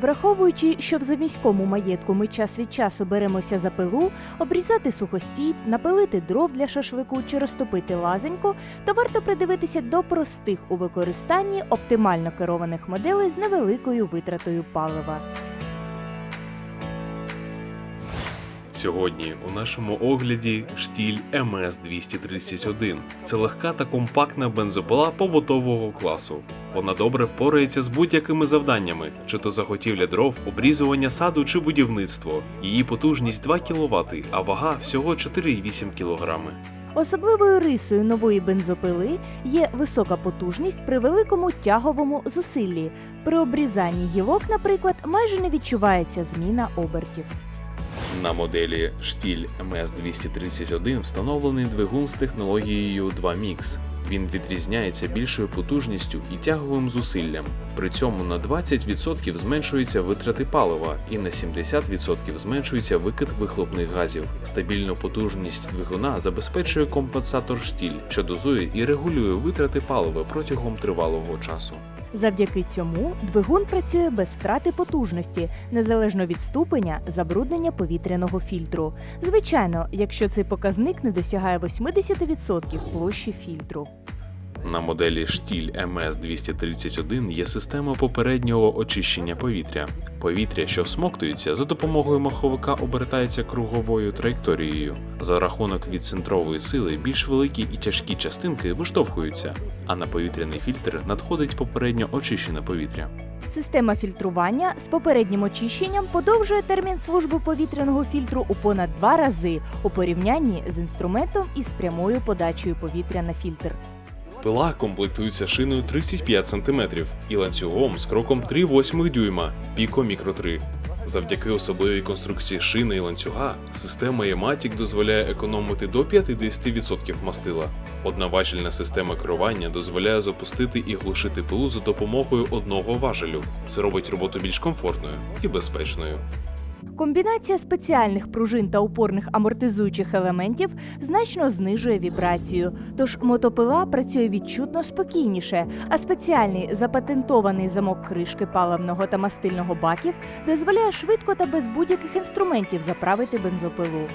Враховуючи, що в заміському маєтку ми час від часу беремося за пилу, обрізати сухостій, напилити дров для шашлику чи розтопити лазеньку, то варто придивитися до простих у використанні оптимально керованих моделей з невеликою витратою палива. Сьогодні у нашому огляді штіль МС-231. Це легка та компактна бензопила побутового класу. Вона добре впорається з будь-якими завданнями, чи то заготівля дров, обрізування саду чи будівництво. Її потужність 2 кВт, а вага всього 4,8 кг. Особливою рисою нової бензопили є висока потужність при великому тяговому зусиллі. При обрізанні гілок, наприклад, майже не відчувається зміна обертів. На моделі штіль МС-231 встановлений двигун з технологією 2MIX. Він відрізняється більшою потужністю і тяговим зусиллям. При цьому на 20% зменшуються витрати палива і на 70% зменшується викид вихлопних газів. Стабільну потужність двигуна забезпечує компенсатор штіль, що дозує і регулює витрати палива протягом тривалого часу. Завдяки цьому двигун працює без втрати потужності, незалежно від ступеня забруднення повітряного фільтру. Звичайно, якщо цей показник не досягає 80% площі фільтру. На моделі штіль МС-231 є система попереднього очищення повітря. Повітря, що всмоктується, за допомогою маховика обертається круговою траєкторією. За рахунок відцентрової сили більш великі і тяжкі частинки виштовхуються, а на повітряний фільтр надходить попередньо очищене повітря. Система фільтрування з попереднім очищенням подовжує термін служби повітряного фільтру у понад два рази у порівнянні з інструментом із прямою подачею повітря на фільтр. Пила комплектується шиною 35 см і ланцюгом з кроком 3,8 дюйма Pico Micro 3. Завдяки особливій конструкції шини і ланцюга, система Ematic дозволяє економити до 50% мастила. Одна важільна система керування дозволяє запустити і глушити пилу за допомогою одного важелю. Це робить роботу більш комфортною і безпечною. Комбінація спеціальних пружин та упорних амортизуючих елементів значно знижує вібрацію, тож мотопила працює відчутно спокійніше, а спеціальний запатентований замок кришки паливного та мастильного баків дозволяє швидко та без будь-яких інструментів заправити бензопилу.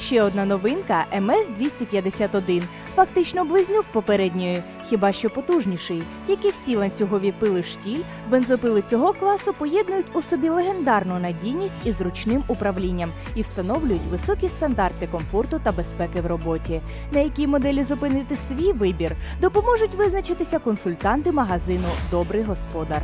Ще одна новинка МС-251, фактично близнюк попередньої, хіба що потужніший. Як і всі ланцюгові пили штіль, бензопили цього класу поєднують у собі легендарну надійність і зручним управлінням і встановлюють високі стандарти комфорту та безпеки в роботі. На якій моделі зупинити свій вибір, допоможуть визначитися консультанти магазину Добрий господар.